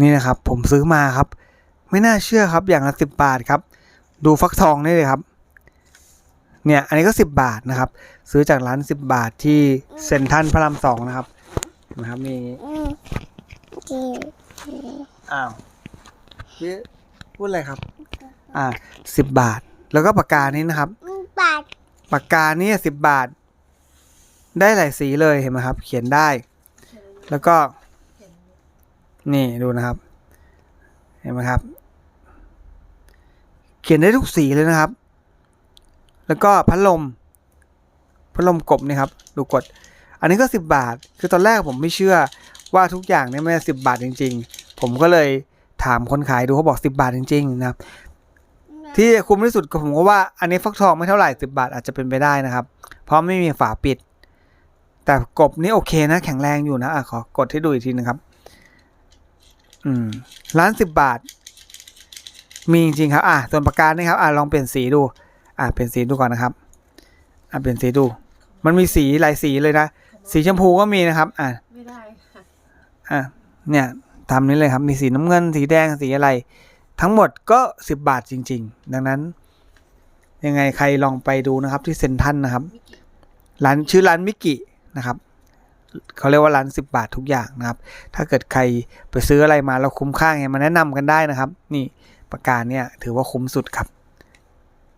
นี่นะครับผมซื้อมาครับ ไม่น่าเชื่อครับอย่างละสิบบาทครับ ดูฟักทองนี่เลยครับ เนี่ยอันนี้ก็สิบบาทนะครับ ซื้อจากร้านสิบบาทที่เซ็นทรัลพระรามสองนะครับเห็นะครับมีอืมดีอ้าวพี่พูดอะไรครับ อ่าสิบบาท แล้วก็ปากกานี้นะครับบาทปากกานี่สิบบาท ได้หลายสีเลยเห็นไหมครับ เขียนได้ แล้วก็ นี่ดูนะครับ เห็นไหมครับ เขียนได้ทุกสีเลยนะครับ แล้วก็พัดลม พัดลมกบนี่ครับ ดูกด อันนี้ก็สิบบาท คือตอนแรกผมไม่เชื่อว่าทุกอย่างเนี่ยไม่สิบบาทจริง ๆ ผมก็เลยถามคนขายดูเขาบอกสิบบาทจริง ๆ นะครับ ที่คุ้มที่สุดก็ผมก็ว่าอันนี้ฟักทองไม่เท่าไหร่สิบาทอาจจะเป็นไปได้นะครับ เพราะไม่มีฝาปิด แต่กบนี่โอเคนะ แข็งแรงอยู่นะอะขอกดให้ดูอีกทีนะครับ อืมร้านสิบบาท มีจริงๆครับ อะส่วนปากกานี่ครับ อะลองเปลี่ยนสีดู อะเปลี่ยนสีดูก่อนนะครับ อะเปลี่ยนสีดู มันมีสีหลายสีเลยนะ สีชมพูก็มีนะครับ อะไม่ได้ค่ะ อะเนี่ยทำนี้เลยครับ มีสีน้ำเงิน สีแดง สีอะไร ทั้งหมดก็สิบบาทจริง ๆ ดังนั้น ยังไงใครลองไปดูนะครับ ที่เซ็นทรัลนะครับ ร้านชื่อร้านมิกินะครับ เขาเรียกว่าร้านสิบบาททุกอย่างนะครับ ถ้าเกิดใครไปซื้ออะไรมาแล้วคุ้มค่าไงมาแนะนำกันได้นะครับ นี่ประกาศเนี่ยถือว่าคุ้มสุดครับ